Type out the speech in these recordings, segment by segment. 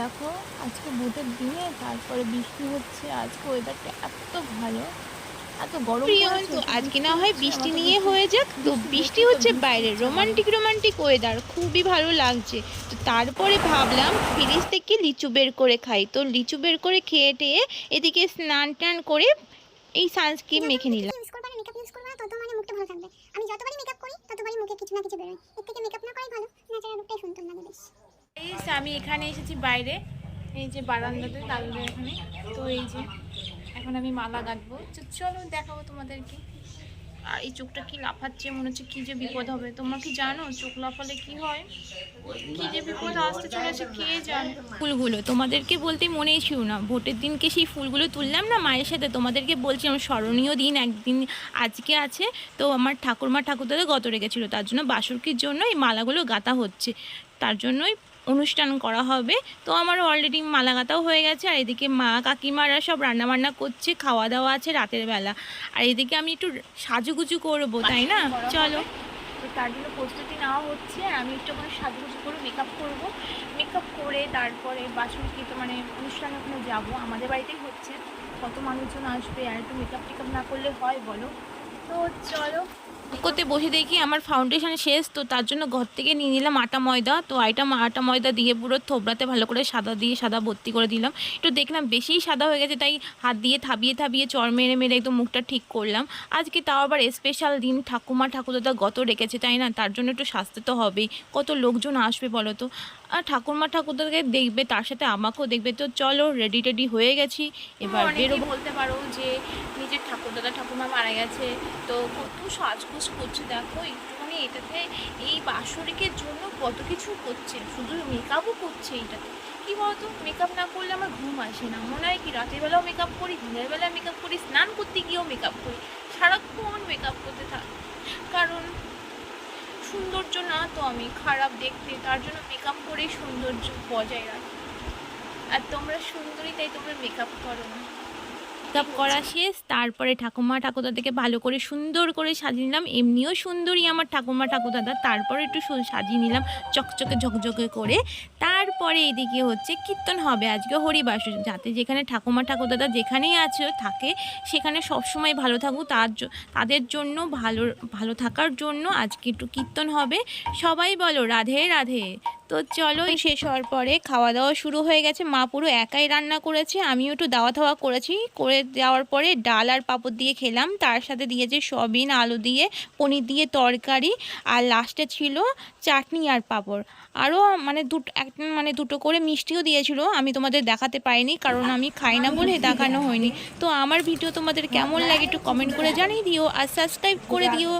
দেখো আজকে ভোটের দিনে তারপরে বৃষ্টি হচ্ছে আজকে ওয়েদারটা এত ভালো এত গরম প্রিয় তো আজকে না হয় বৃষ্টি নিয়ে হয়ে যাক। তো বৃষ্টি হচ্ছে বাইরে রোমান্টিক রোমান্টিক ওয়েদার খুবই ভালো লাগছে। তো তারপরে ভাবলাম ফ্রিজ থেকে লিচু বের করে খাই। তো লিচু বের করে খেয়ে টেয়ে এদিকে স্নান টান করে এই সানস্ক্রিন মেখে নিলাম। ইউজ করবা না মেকআপ ইউজ করবা না তত মানে মুখটা ভালো থাকবে। আমি যতবারই মেকআপ করি ততবারই মুখে কিছু না কিছু বেরোয় এর থেকে মেকআপ না করাই ভালো ন্যাচারাল লুকটাই সুন্দর লাগে বেশ গাইস, আমি এখানে এসেছি বাইরে। এই যে বারান্দাতে দাদুদের এখানে। তো এই যে এখন আমি মালা গাঁথবো চলো দেখাবো তোমাদেরকে। আর এই চোখটা কি লাফাচ্ছে? মনে হচ্ছে কি যে বিপদ হবে। তোমরা কি জানো চোখ লাফালে কি হয়? কি যে বিপদ আসতে চলেছে কে জানে? ফুলগুলো তোমাদেরকে বলতে মনেই ছিল না। ভোটের দিনকে সেই ফুলগুলো তুললাম না মায়ের সাথে। তোমাদেরকে বলছিলাম স্মরণীয় দিন একদিন আজকে আছে। তো আমার ঠাকুরমা ঠাকুরদাদা গত রেখেছিল। তার জন্য বাসুরকির জন্য এই মালাগুলো গাঁথা হচ্ছে। তার জন্যই অনুষ্ঠান করা হবে। তো আমার অলরেডি মালাগাতাও হয়ে গেছে। আর এদিকে মা কাকিমারা সব রান্নাবান্না করছে খাওয়া দাওয়া আছে রাতের বেলা। আর এদিকে আমি একটু সাজুগুজু করব তাই না? চলো। তো তার জন্য প্রস্তুতি নেওয়া হচ্ছে। আর আমি একটু ওখানে সাজুগুজু করে মেকআপ করব। মেকআপ করে তারপরে বাসনকে তো মানে অনুষ্ঠানে ওখানে যাব। আমাদের বাড়িতেই হচ্ছে। কত মানুষজন আসবে? আর একটু মেকআপ টেকআপ না করলে হয় বলো? তো চলো। করতে বসে দেখি আমার ফাউন্ডেশন শেষ তো তার জন্য ঘর থেকে নিয়ে নিলাম আটা ময়দা। তো আইটা আটা ময়দা দিয়ে পুরো থোবড়াতে ভালো করে সাদা দিয়ে সাদা ভর্তি করে দিলাম। একটু দেখলাম বেশিই সাদা হয়ে গেছে তাই হাত দিয়ে থাবিয়ে থাবিয়ে চর মেরে মেরে একদম মুখটা ঠিক করলাম। আজকে তাও আবার স্পেশাল দিন ঠাকুমা ঠাকুরদাদা গত রেখেছে তাই না? তার জন্য একটু সাজতে তো হবেই। কত লোকজন আসবে বলো তো? আর ঠাকুরমা ঠাকুরদাকে দেখবে তার সাথে আমাকেও দেখবে। তো চলো রেডি টেডি হয়ে গেছি। এবার বলতে পারো যে নিজের ঠাকুরদাদা ঠাকুমা মারা গেছে। তো কত সাজগোজ করছে। দেখো, একটুখানি এটাতে এই বাসরিকের জন্য কত কিছু করছে। শুধু মেকআপও করছে এইটাতে। কি বলতো? মেকআপ না করলে আমার ঘুম আসে না। মনে হয় কি রাতের বেলাও মেকআপ করি, দিনের বেলায় মেকআপ করি, স্নান করতে গিয়েও মেকআপ করি। সারাক্ষণ মেকআপ করতে থাকি। কারণ সৌন্দর্য না তো আমি খারাপ দেখতে, তার জন্য মেকআপ করেই সৌন্দর্য বজায় রাখি। আর তোমরা সুন্দরী, তাই তোমরা মেকআপ করো না। মেকআপ করা শেষ, তারপরে ঠাকুমা ঠাকুরদাদাকে ভালো করে সুন্দর করে সাজিয়ে নিলাম। এমনিও সুন্দরী আমার ঠাকুমা ঠাকুরদাদা, তারপরে একটু সাজিয়ে নিলাম চকচকে ঝকঝকে করে। তারপরে এদিকে হচ্ছে কীর্তন হবে আজকে হরিবাস যাতে যেখানে ঠাকুমা ঠাকুরদাদা যেখানেই আছে, থাকে, সেখানে সবসময় ভালো থাকুক। তার তাদের জন্য ভালো ভালো থাকার জন্য আজকে একটু কীর্তন হবে। সবাই বলো, রাধে রাধে। তো চলো শেষ হওয়ার পরে খাওয়া দাওয়া শুরু হয়ে গেছে। মা পুরো একাই রান্না করেছে, আমিও একটু দাওয়া থাওয়া করেছি। করে দেওয়ার পরে ডাল আর পাঁপড় দিয়ে খেলাম। তার সাথে দিয়েছে সবিন আলু দিয়ে, পনির দিয়ে তরকারি আর লাস্টে ছিল চাটনি আর পাঁপড়। আরও মানে দুটো, এক মানে দুটো করে মিষ্টিও দিয়েছিল, আমি তোমাদের দেখাতে পাইনি কারণ আমি খাই না বলে দেখানো হয়নি। তো আমার ভিডিও তোমাদের কেমন লাগে একটু কমেন্ট করে জানিয়ে দিও আর সাবস্ক্রাইব করে দিও।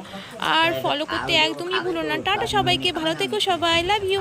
আর ফলো করতে একদমই ভুলো না। টাটা সবাইকে, ভালো থেকো সবাই লাভ ইউ